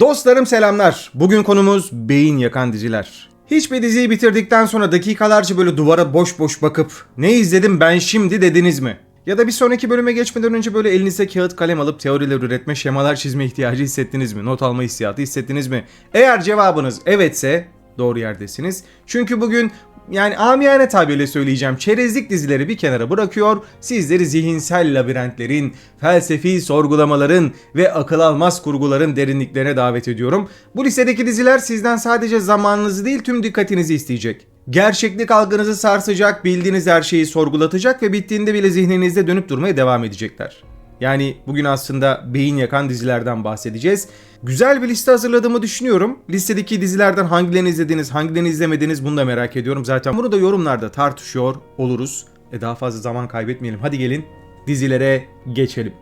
Dostlarım selamlar. Bugün konumuz beyin yakan diziler. Hiçbir diziyi bitirdikten sonra dakikalarca böyle duvara boş boş bakıp ne izledim ben şimdi dediniz mi? Ya da bir sonraki bölüme geçmeden önce böyle elinize kağıt kalem alıp teoriler üretme, şemalar çizme ihtiyacı hissettiniz mi? Not alma hissiyatı hissettiniz mi? Eğer cevabınız evetse doğru yerdesiniz. Çünkü bugün yani amiyane tabirle söyleyeceğim çerezlik dizileri bir kenara bırakıyor, sizleri zihinsel labirentlerin, felsefi sorgulamaların ve akıl almaz kurguların derinliklerine davet ediyorum. Bu listedeki diziler sizden sadece zamanınızı değil tüm dikkatinizi isteyecek. Gerçeklik algınızı sarsacak, bildiğiniz her şeyi sorgulatacak ve bittiğinde bile zihninizde dönüp durmaya devam edecekler. Yani bugün aslında beyin yakan dizilerden bahsedeceğiz. Güzel bir liste hazırladığımı düşünüyorum. Listedeki dizilerden hangilerini izlediniz, hangilerini izlemediniz bunu da merak ediyorum. Zaten bunu da yorumlarda tartışıyor oluruz. E daha fazla zaman kaybetmeyelim. Hadi gelin dizilere geçelim.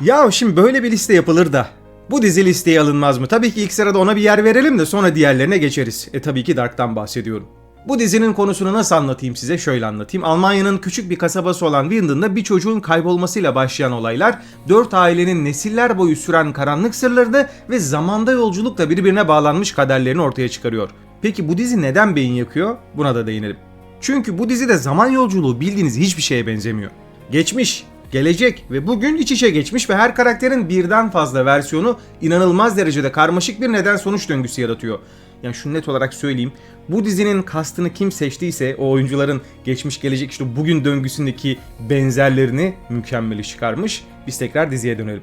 Ya şimdi böyle bir liste yapılır da bu dizi listeye alınmaz mı? Tabii ki ilk sırada ona bir yer verelim de sonra diğerlerine geçeriz. E tabii ki Dark'tan bahsediyorum. Bu dizinin konusunu nasıl anlatayım size? Şöyle anlatayım. Almanya'nın küçük bir kasabası olan Winden'da bir çocuğun kaybolmasıyla başlayan olaylar, dört ailenin nesiller boyu süren karanlık sırlarını ve zamanda yolculukla birbirine bağlanmış kaderlerini ortaya çıkarıyor. Peki bu dizi neden beyin yakıyor? Buna da değinelim. Çünkü bu dizide zaman yolculuğu bildiğiniz hiçbir şeye benzemiyor. Geçmiş, gelecek ve bugün iç içe geçmiş ve her karakterin birden fazla versiyonu inanılmaz derecede karmaşık bir neden sonuç döngüsü yaratıyor. Yani şunu net olarak söyleyeyim. Bu dizinin kastını kim seçtiyse o oyuncuların geçmiş gelecek işte bugün döngüsündeki benzerlerini mükemmeli çıkarmış. Biz tekrar diziye dönelim.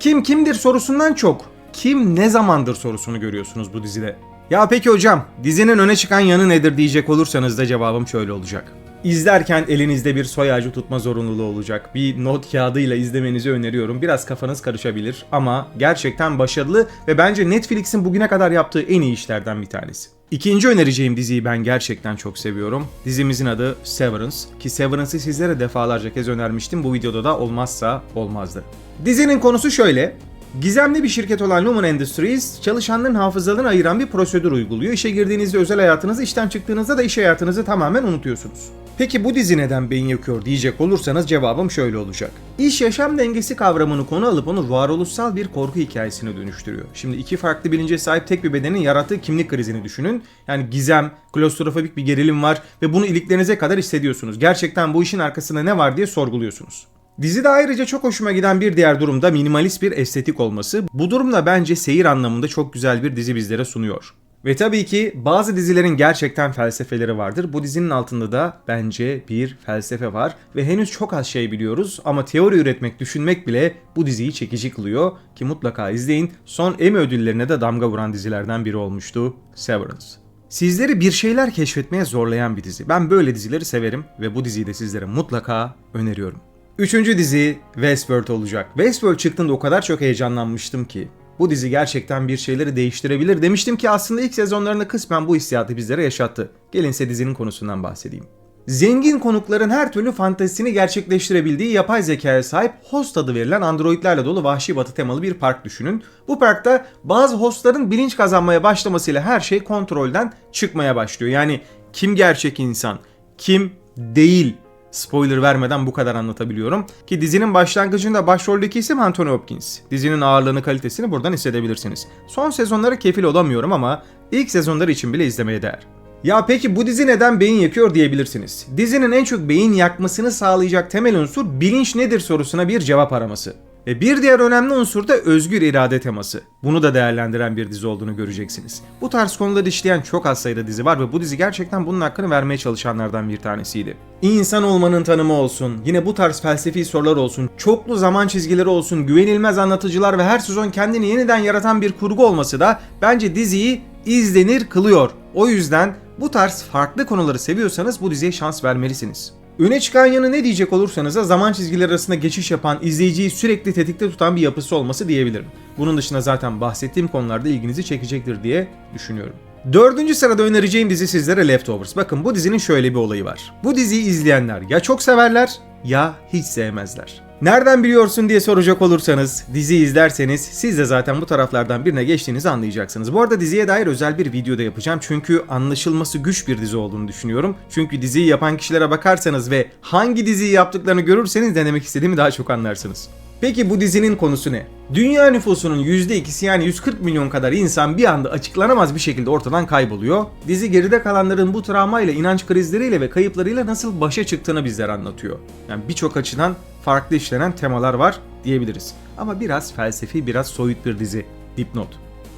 Kim kimdir sorusundan çok kim ne zamandır sorusunu görüyorsunuz bu dizide. Ya peki hocam dizinin öne çıkan yanı nedir diyecek olursanız da cevabım şöyle olacak. İzlerken elinizde bir soy ağacı tutma zorunluluğu olacak. Bir not kağıdıyla izlemenizi öneriyorum. Biraz kafanız karışabilir ama gerçekten başarılı ve bence Netflix'in bugüne kadar yaptığı en iyi işlerden bir tanesi. İkinci önereceğim diziyi ben gerçekten çok seviyorum. Dizimizin adı Severance ki Severance'ı sizlere defalarca kez önermiştim. Bu videoda da olmazsa olmazdı. Dizinin konusu şöyle. Gizemli bir şirket olan Lumen Industries, çalışanların hafızalarını ayıran bir prosedür uyguluyor. İşe girdiğinizde özel hayatınızı, işten çıktığınızda da iş hayatınızı tamamen unutuyorsunuz. Peki bu dizi neden beyin yakıyor diyecek olursanız cevabım şöyle olacak. İş yaşam dengesi kavramını konu alıp onu varoluşsal bir korku hikayesine dönüştürüyor. Şimdi iki farklı bilince sahip tek bir bedenin yarattığı kimlik krizini düşünün. Yani gizem, klostrofobik bir gerilim var ve bunu iliklerinize kadar hissediyorsunuz. Gerçekten bu işin arkasında ne var diye sorguluyorsunuz. Dizide ayrıca çok hoşuma giden bir diğer durum da minimalist bir estetik olması. Bu durum da bence seyir anlamında çok güzel bir dizi bizlere sunuyor. Ve tabii ki bazı dizilerin gerçekten felsefeleri vardır. Bu dizinin altında da bence bir felsefe var ve henüz çok az şey biliyoruz ama teori üretmek, düşünmek bile bu diziyi çekici kılıyor ki mutlaka izleyin. Son Emmy ödüllerine de damga vuran dizilerden biri olmuştu Severance. Sizleri bir şeyler keşfetmeye zorlayan bir dizi. Ben böyle dizileri severim ve bu diziyi de sizlere mutlaka öneriyorum. Üçüncü dizi Westworld olacak. Westworld çıktığında o kadar çok heyecanlanmıştım ki. Bu dizi gerçekten bir şeyleri değiştirebilir demiştim ki aslında ilk sezonlarında kısmen bu hissiyatı bizlere yaşattı. Gelin size dizinin konusundan bahsedeyim. Zengin konukların her türlü fantezisini gerçekleştirebildiği yapay zekaya sahip host adı verilen androidlerle dolu vahşi batı temalı bir park düşünün. Bu parkta bazı hostların bilinç kazanmaya başlamasıyla her şey kontrolden çıkmaya başlıyor. Yani kim gerçek insan, kim değil Spoiler vermeden bu kadar anlatabiliyorum. Ki dizinin başlangıcında başroldeki isim Anthony Hopkins. Dizinin ağırlığını kalitesini buradan hissedebilirsiniz. Son sezonları kefil olamıyorum ama ilk sezonları için bile izlemeye değer. Ya peki bu dizi neden beyin yakıyor diyebilirsiniz. Dizinin en çok beyin yakmasını sağlayacak temel unsur bilinç nedir sorusuna bir cevap araması. Ve bir diğer önemli unsur da özgür irade teması. Bunu da değerlendiren bir dizi olduğunu göreceksiniz. Bu tarz konuları işleyen çok az sayıda dizi var ve bu dizi gerçekten bunun hakkını vermeye çalışanlardan bir tanesiydi. İnsan olmanın tanımı olsun, yine bu tarz felsefi sorular olsun, çoklu zaman çizgileri olsun, güvenilmez anlatıcılar ve her sezon kendini yeniden yaratan bir kurgu olması da bence diziyi izlenir kılıyor. O yüzden bu tarz farklı konuları seviyorsanız bu diziye şans vermelisiniz. Öne çıkan yanı ne diyecek olursanız da zaman çizgileri arasında geçiş yapan, izleyiciyi sürekli tetikte tutan bir yapısı olması diyebilirim. Bunun dışında zaten bahsettiğim konularda ilginizi çekecektir diye düşünüyorum. Dördüncü sırada önereceğim dizi sizlere Leftovers. Bakın bu dizinin şöyle bir olayı var. Bu diziyi izleyenler ya çok severler ya hiç sevmezler. Nereden biliyorsun diye soracak olursanız, dizi izlerseniz siz de zaten bu taraflardan birine geçtiğinizi anlayacaksınız. Bu arada diziye dair özel bir video da yapacağım çünkü anlaşılması güç bir dizi olduğunu düşünüyorum. Çünkü diziyi yapan kişilere bakarsanız ve hangi diziyi yaptıklarını görürseniz denemek istediğimi daha çok anlarsınız. Peki bu dizinin konusu ne? Dünya nüfusunun %2'si yani 140 milyon kadar insan bir anda açıklanamaz bir şekilde ortadan kayboluyor. Dizi geride kalanların bu travmayla, inanç krizleriyle ve kayıplarıyla nasıl başa çıktığını bizlere anlatıyor. Yani birçok açıdan farklı işlenen temalar var diyebiliriz. Ama biraz felsefi, biraz soyut bir dizi. Dipnot.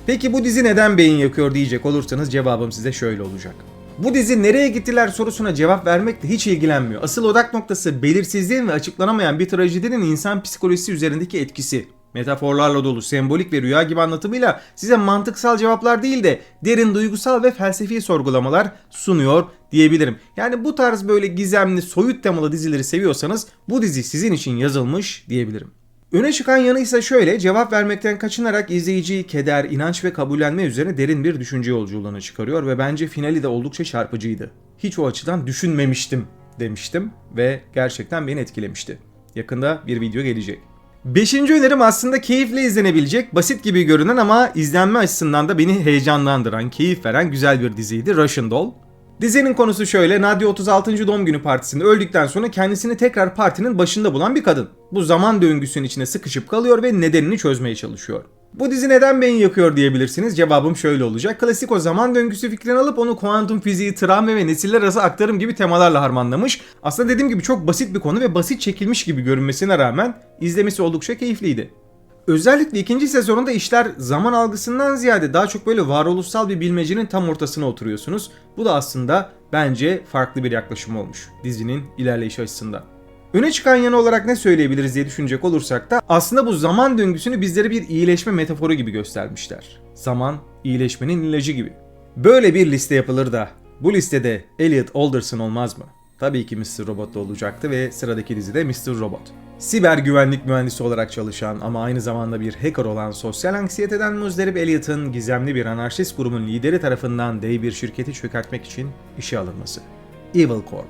Peki bu dizi neden beyin yakıyor diyecek olursanız cevabım size şöyle olacak. Bu dizi nereye gittiler sorusuna cevap vermekle hiç ilgilenmiyor. Asıl odak noktası belirsizliğin ve açıklanamayan bir trajedinin insan psikolojisi üzerindeki etkisi. Metaforlarla dolu, sembolik ve rüya gibi anlatımıyla size mantıksal cevaplar değil de derin duygusal ve felsefi sorgulamalar sunuyor diyebilirim. Yani bu tarz böyle gizemli, soyut temalı dizileri seviyorsanız bu dizi sizin için yazılmış diyebilirim. Öne çıkan yanı ise şöyle, cevap vermekten kaçınarak izleyiciyi keder, inanç ve kabullenme üzerine derin bir düşünce yolculuğuna çıkarıyor ve bence finali de oldukça çarpıcıydı. Hiç o açıdan düşünmemiştim demiştim ve gerçekten beni etkilemişti. Yakında bir video gelecek. Beşinci önerim aslında keyifle izlenebilecek, basit gibi görünen ama izlenme açısından da beni heyecanlandıran, keyif veren güzel bir diziydi Russian Doll. Dizinin konusu şöyle, Nadia 36. doğum günü partisinde öldükten sonra kendisini tekrar partinin başında bulan bir kadın. Bu zaman döngüsünün içine sıkışıp kalıyor ve nedenini çözmeye çalışıyor. Bu dizi neden beyin yakıyor diyebilirsiniz. Cevabım şöyle olacak. Klasik o zaman döngüsü fikrini alıp onu kuantum fiziği, travma ve nesiller arası aktarım gibi temalarla harmanlamış. Aslında dediğim gibi çok basit bir konu ve basit çekilmiş gibi görünmesine rağmen izlemesi oldukça keyifliydi. Özellikle ikinci sezonunda işler zaman algısından ziyade daha çok böyle varoluşsal bir bilmecenin tam ortasına oturuyorsunuz. Bu da aslında bence farklı bir yaklaşım olmuş dizinin ilerleyişi açısından. Öne çıkan yanı olarak ne söyleyebiliriz diye düşünecek olursak da aslında bu zaman döngüsünü bizlere bir iyileşme metaforu gibi göstermişler. Zaman iyileşmenin ilacı gibi. Böyle bir liste yapılır da bu listede Elliot Alderson olmaz mı? Tabii ki Mr. Robot da olacaktı ve sıradaki dizide Mr. Robot. Siber güvenlik mühendisi olarak çalışan ama aynı zamanda bir hacker olan sosyal anksiyeteden muzdarip Elliot'ın gizemli bir anarşist grubun lideri tarafından dev bir şirketi çökertmek için işe alınması. Evil Corp.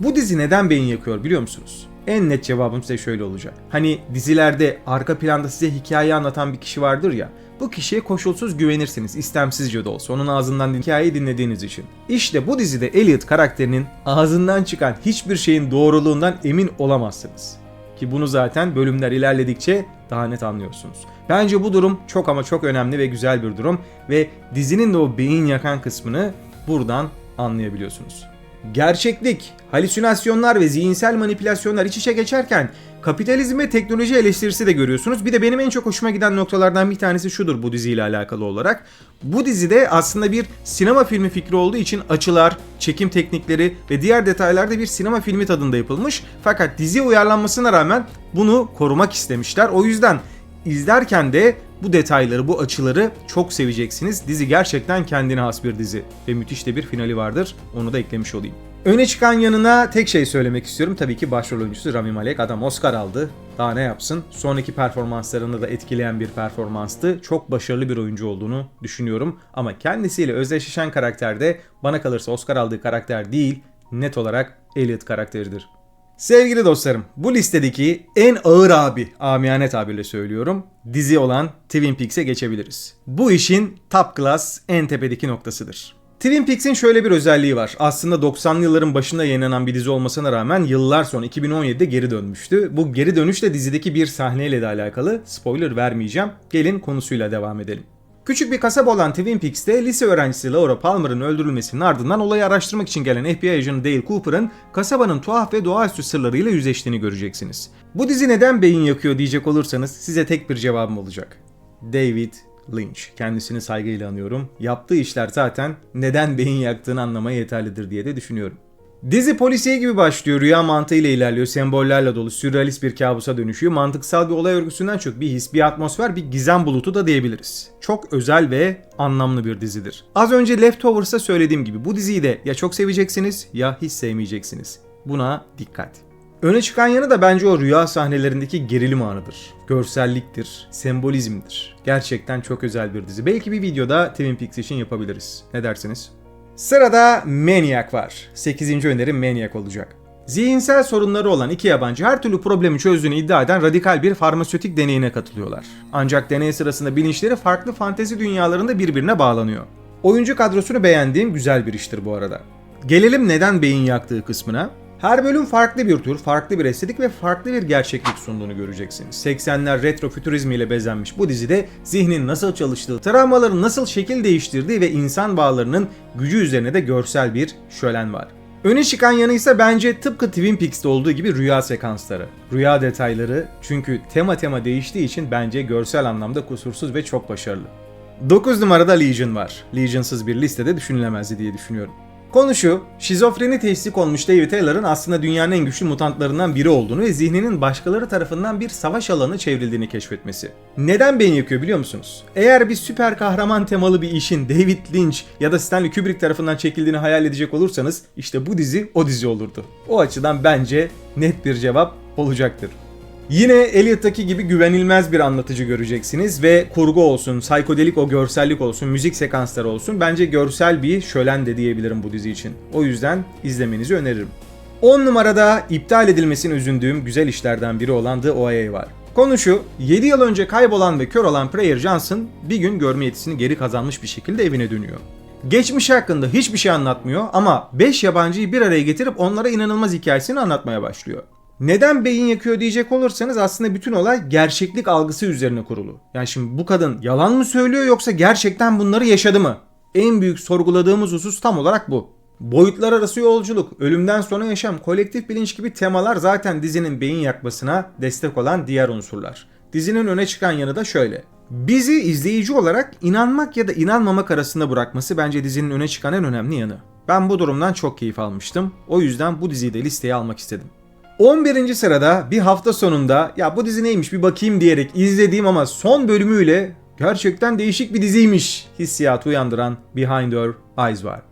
Bu dizi neden beyin yakıyor biliyor musunuz? En net cevabım size şöyle olacak. Hani dizilerde arka planda size hikaye anlatan bir kişi vardır ya. Bu kişiye koşulsuz güvenirsiniz istemsizce de olsa onun ağzından hikayeyi dinlediğiniz için. İşte bu dizide Elliot karakterinin ağzından çıkan hiçbir şeyin doğruluğundan emin olamazsınız. Ki bunu zaten bölümler ilerledikçe daha net anlıyorsunuz. Bence bu durum çok ama çok önemli ve güzel bir durum ve dizinin de o beyin yakan kısmını buradan anlayabiliyorsunuz. Gerçeklik, halüsinasyonlar ve zihinsel manipülasyonlar iç içe geçerken kapitalizm ve teknoloji eleştirisi de görüyorsunuz. Bir de benim en çok hoşuma giden noktalardan bir tanesi şudur bu diziyle alakalı olarak. Bu dizide aslında bir sinema filmi fikri olduğu için açılar, çekim teknikleri ve diğer detaylarda bir sinema filmi tadında yapılmış. Fakat dizi uyarlanmasına rağmen bunu korumak istemişler. O yüzden izlerken de bu detayları, bu açıları çok seveceksiniz. Dizi gerçekten kendine has bir dizi ve müthiş de bir finali vardır. Onu da eklemiş olayım. Öne çıkan yanına tek şey söylemek istiyorum. Tabii ki başrol oyuncusu Rami Malek. Adam Oscar aldı. Daha ne yapsın? Sonraki performanslarını da etkileyen bir performanstı. Çok başarılı bir oyuncu olduğunu düşünüyorum. Ama kendisiyle özdeşleşen karakter de bana kalırsa Oscar aldığı karakter değil, net olarak Elliot karakteridir. Sevgili dostlarım, bu listedeki en ağır abi, amiyane tabirle söylüyorum, dizi olan Twin Peaks'e geçebiliriz. Bu işin top class en tepedeki noktasıdır. Twin Peaks'in şöyle bir özelliği var. Aslında 90'lı yılların başında yayınlanan bir dizi olmasına rağmen yıllar sonra 2017'de geri dönmüştü. Bu geri dönüş de dizideki bir sahneyle de alakalı. Spoiler vermeyeceğim. Gelin konusuyla devam edelim. Küçük bir kasaba olan Twin Peaks'te lise öğrencisi Laura Palmer'ın öldürülmesinin ardından olayı araştırmak için gelen FBI ajanı Dale Cooper'ın kasabanın tuhaf ve doğaüstü sırlarıyla yüzleştiğini göreceksiniz. Bu dizi neden beyin yakıyor diyecek olursanız size tek bir cevabım olacak. David Lynch. Kendisini saygıyla anıyorum. Yaptığı işler zaten neden beyin yaktığını anlamaya yeterlidir diye de düşünüyorum. Dizi polisiye gibi başlıyor. Rüya mantığıyla ilerliyor. Sembollerle dolu sürrealist bir kabusa dönüşüyor. Mantıksal bir olay örgüsünden çok bir his, bir atmosfer, bir gizem bulutu da diyebiliriz. Çok özel ve anlamlı bir dizidir. Az önce Leftovers'ta söylediğim gibi bu diziyi de ya çok seveceksiniz ya hiç sevmeyeceksiniz. Buna dikkat. Öne çıkan yanı da bence o rüya sahnelerindeki gerilim anıdır. Görselliktir, sembolizmdir. Gerçekten çok özel bir dizi. Belki bir videoda Twin Peaks için yapabiliriz. Ne dersiniz? Sırada Maniac var. 8. önerim Maniac olacak. Zihinsel sorunları olan iki yabancı her türlü problemi çözdüğünü iddia eden radikal bir farmasötik deneyine katılıyorlar. Ancak deney sırasında bilinçleri farklı fantezi dünyalarında birbirine bağlanıyor. Oyuncu kadrosunu beğendiğim güzel bir iştir bu arada. Gelelim neden beyin yaktığı kısmına. Her bölüm farklı bir tür, farklı bir estetik ve farklı bir gerçeklik sunduğunu göreceksiniz. 80'ler retro fütürizmi ile bezenmiş bu dizide zihnin nasıl çalıştığı, travmaların nasıl şekil değiştirdiği ve insan bağlarının gücü üzerine de görsel bir şölen var. Öne çıkan yanı ise bence tıpkı Twin Peaks'te olduğu gibi rüya sekansları. Rüya detayları çünkü tema tema değiştiği için bence görsel anlamda kusursuz ve çok başarılı. 9 numarada Legion var. Legion'sız bir listede düşünülemezdi diye düşünüyorum. Konu şu, şizofreni teşhis olmuş David Taylor'ın aslında dünyanın en güçlü mutantlarından biri olduğunu ve zihninin başkaları tarafından bir savaş alanı çevrildiğini keşfetmesi. Neden beyin yakıyor biliyor musunuz? Eğer bir süper kahraman temalı bir işin David Lynch ya da Stanley Kubrick tarafından çekildiğini hayal edecek olursanız işte bu dizi o dizi olurdu. O açıdan bence net bir cevap olacaktır. Yine Elliot'taki gibi güvenilmez bir anlatıcı göreceksiniz ve kurgu olsun, psikodelik o görsellik olsun, müzik sekansları olsun bence görsel bir şölen de diyebilirim bu dizi için. O yüzden izlemenizi öneririm. 10 numarada iptal edilmesine üzüldüğüm güzel işlerden biri olan The OA var. Konu şu, 7 yıl önce kaybolan ve kör olan Prayer Johnson bir gün görme yetisini geri kazanmış bir şekilde evine dönüyor. Geçmiş hakkında hiçbir şey anlatmıyor ama 5 yabancıyı bir araya getirip onlara inanılmaz hikayesini anlatmaya başlıyor. Neden beyin yakıyor diyecek olursanız aslında bütün olay gerçeklik algısı üzerine kurulu. Yani şimdi bu kadın yalan mı söylüyor yoksa gerçekten bunları yaşadı mı? En büyük sorguladığımız husus tam olarak bu. Boyutlar arası yolculuk, ölümden sonra yaşam, kolektif bilinç gibi temalar zaten dizinin beyin yakmasına destek olan diğer unsurlar. Dizinin öne çıkan yanı da şöyle. Bizi izleyici olarak inanmak ya da inanmamak arasında bırakması bence dizinin öne çıkan en önemli yanı. Ben bu durumdan çok keyif almıştım. O yüzden bu diziyi de listeye almak istedim. 11. sırada bir hafta sonunda ya bu dizi neymiş bir bakayım diyerek izlediğim ama son bölümüyle gerçekten değişik bir diziymiş hissiyatı uyandıran Behind Her Eyes var.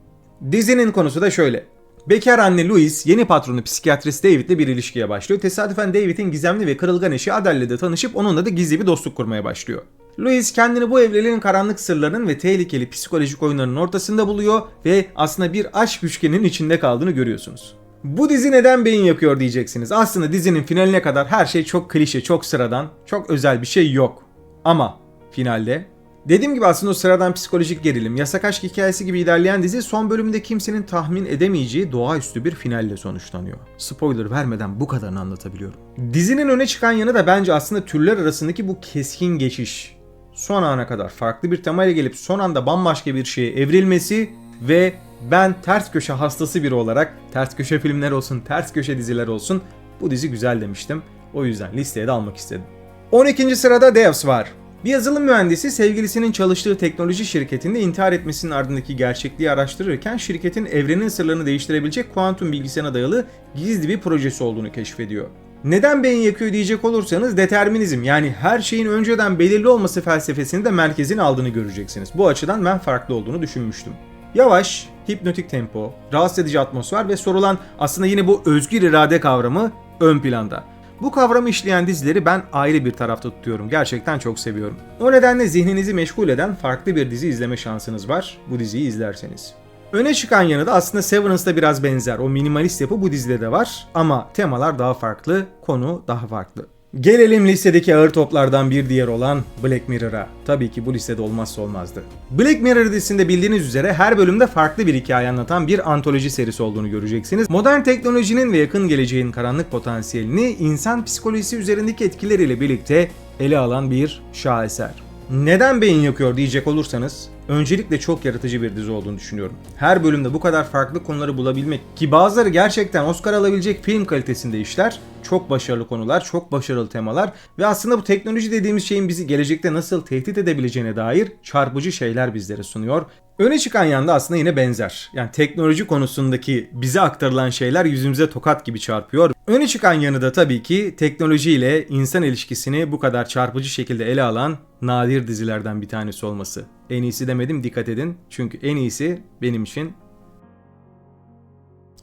Dizinin konusu da şöyle. Bekar anne Louise yeni patronu psikiyatrist David'le bir ilişkiye başlıyor. Tesadüfen David'in gizemli ve kırılgan eşi Adele'le tanışıp onunla da gizli bir dostluk kurmaya başlıyor. Louise kendini bu evliliğin karanlık sırlarının ve tehlikeli psikolojik oyunlarının ortasında buluyor ve aslında bir aşk üçgeninin içinde kaldığını görüyorsunuz. Bu dizi neden beyin yakıyor diyeceksiniz. Aslında dizinin finaline kadar her şey çok klişe, çok sıradan, çok özel bir şey yok. Ama finalde Dediğim gibi aslında o sıradan psikolojik gerilim, yasak aşk hikayesi gibi ilerleyen dizi son bölümde kimsenin tahmin edemeyeceği doğaüstü bir finalle sonuçlanıyor. Spoiler vermeden bu kadarını anlatabiliyorum. Dizinin öne çıkan yanı da bence aslında türler arasındaki bu keskin geçiş. Son ana kadar farklı bir temayla gelip son anda bambaşka bir şeye evrilmesi ve ben ters köşe hastası biri olarak ters köşe filmler olsun, ters köşe diziler olsun bu dizi güzel demiştim. O yüzden listeye de almak istedim. 12. sırada Devs var. Bir yazılım mühendisi sevgilisinin çalıştığı teknoloji şirketinde intihar etmesinin ardındaki gerçekliği araştırırken şirketin evrenin sırlarını değiştirebilecek kuantum bilgisayarına dayalı gizli bir projesi olduğunu keşfediyor. Neden beyin yakıyor diyecek olursanız determinizm yani her şeyin önceden belirli olması felsefesini de merkezin aldığını göreceksiniz. Bu açıdan ben farklı olduğunu düşünmüştüm. Yavaş, hipnotik tempo, rahatsız edici atmosfer ve sorulan aslında yine bu özgür irade kavramı ön planda. Bu kavramı işleyen dizileri ben ayrı bir tarafta tutuyorum. Gerçekten çok seviyorum. O nedenle zihninizi meşgul eden farklı bir dizi izleme şansınız var bu diziyi izlerseniz. Öne çıkan yanı da aslında Severance'da biraz benzer. O minimalist yapı bu dizide de var ama temalar daha farklı, konu daha farklı. Gelelim listedeki ağır toplardan bir diğer olan Black Mirror'a. Tabii ki bu listede olmazsa olmazdı. Black Mirror dizisinde bildiğiniz üzere her bölümde farklı bir hikaye anlatan bir antoloji serisi olduğunu göreceksiniz. Modern teknolojinin ve yakın geleceğin karanlık potansiyelini insan psikolojisi üzerindeki etkileriyle birlikte ele alan bir şaheser. Neden beyin yakıyor diyecek olursanız öncelikle çok yaratıcı bir dizi olduğunu düşünüyorum. Her bölümde bu kadar farklı konuları bulabilmek ki bazıları gerçekten Oscar alabilecek film kalitesinde işler. Çok başarılı konular, çok başarılı temalar ve aslında bu teknoloji dediğimiz şeyin bizi gelecekte nasıl tehdit edebileceğine dair çarpıcı şeyler bizlere sunuyor. Öne çıkan yanda aslında yine benzer. Yani teknoloji konusundaki bize aktarılan şeyler yüzümüze tokat gibi çarpıyor. Öne çıkan yanı da tabii ki teknoloji ile insan ilişkisini bu kadar çarpıcı şekilde ele alan nadir dizilerden bir tanesi olması. En iyisi demedim dikkat edin. Çünkü en iyisi benim için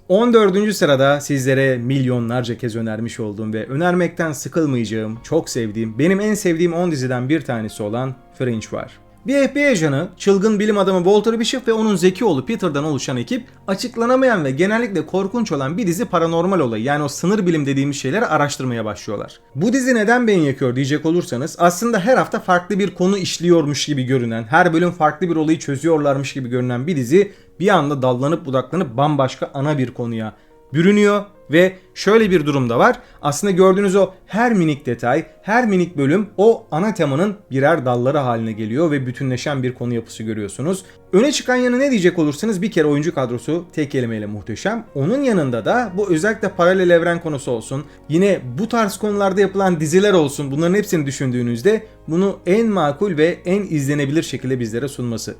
14. sırada sizlere milyonlarca kez önermiş olduğum ve önermekten sıkılmayacağım, çok sevdiğim, benim en sevdiğim 10 diziden bir tanesi olan Fringe var. Bir FBI ajanı, çılgın bilim adamı Walter Bishop ve onun zeki oğlu Peter'dan oluşan ekip açıklanamayan ve genellikle korkunç olan bir dizi paranormal olayı yani o sınır bilim dediğimiz şeyleri araştırmaya başlıyorlar. Bu dizi neden beyin yakıyor diyecek olursanız aslında her hafta farklı bir konu işliyormuş gibi görünen, her bölüm farklı bir olayı çözüyorlarmış gibi görünen bir dizi bir anda dallanıp budaklanıp bambaşka ana bir konuya bürünüyor ve şöyle bir durum da var. Aslında gördüğünüz o her minik detay, her minik bölüm o ana temanın birer dalları haline geliyor ve bütünleşen bir konu yapısı görüyorsunuz. Öne çıkan yanı ne diyecek olursanız bir kere oyuncu kadrosu tek kelimeyle muhteşem. Onun yanında da bu özellikle paralel evren konusu olsun. Yine bu tarz konularda yapılan diziler olsun. Bunların hepsini düşündüğünüzde bunu en makul ve en izlenebilir şekilde bizlere sunması.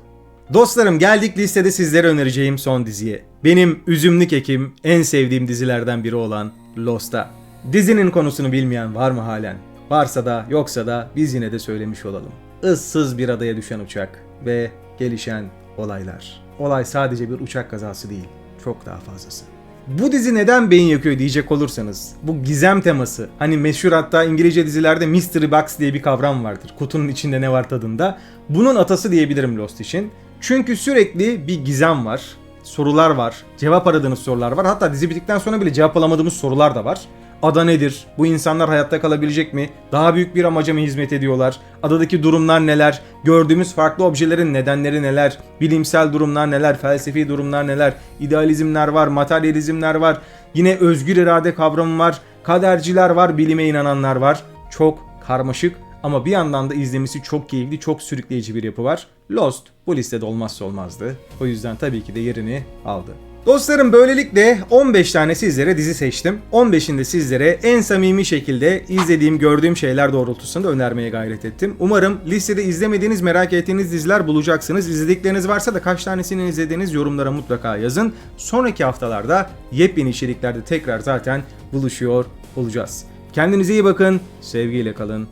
Dostlarım geldik listede sizlere önereceğim son diziye. Benim üzümlük ekim en sevdiğim dizilerden biri olan Lost'a. Dizinin konusunu bilmeyen var mı halen? Varsa da yoksa da biz yine de söylemiş olalım. Issız bir adaya düşen uçak ve gelişen olaylar. Olay sadece bir uçak kazası değil, çok daha fazlası. Bu dizi neden beyin yakıyor diyecek olursanız bu gizem teması hani meşhur hatta İngilizce dizilerde mystery box diye bir kavram vardır. Kutunun içinde ne var tadında. Bunun atası diyebilirim Lost için. Çünkü sürekli bir gizem var. Sorular var. Cevap aradığınız sorular var. Hatta dizi bittikten sonra bile cevap alamadığımız sorular da var. Ada nedir? Bu insanlar hayatta kalabilecek mi? Daha büyük bir amaca mı hizmet ediyorlar? Adadaki durumlar neler? Gördüğümüz farklı objelerin nedenleri neler? Bilimsel durumlar neler? Felsefi durumlar neler? İdealizmler var, materyalizmler var. Yine özgür irade kavramı var. Kaderciler var, bilime inananlar var. Çok karmaşık ama bir yandan da izlemesi çok keyifli, çok sürükleyici bir yapı var. Lost bu listede olmazsa olmazdı. O yüzden tabii ki de yerini aldı. Dostlarım böylelikle 15 tane sizlere dizi seçtim. 15'inde sizlere en samimi şekilde izlediğim, gördüğüm şeyler doğrultusunda önermeye gayret ettim. Umarım listede izlemediğiniz, merak ettiğiniz diziler bulacaksınız. İzledikleriniz varsa da kaç tanesini izlediğiniz yorumlara mutlaka yazın. Sonraki haftalarda yepyeni içeriklerde tekrar zaten buluşuyor olacağız. Kendinize iyi bakın, sevgiyle kalın,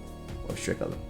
hoşçakalın.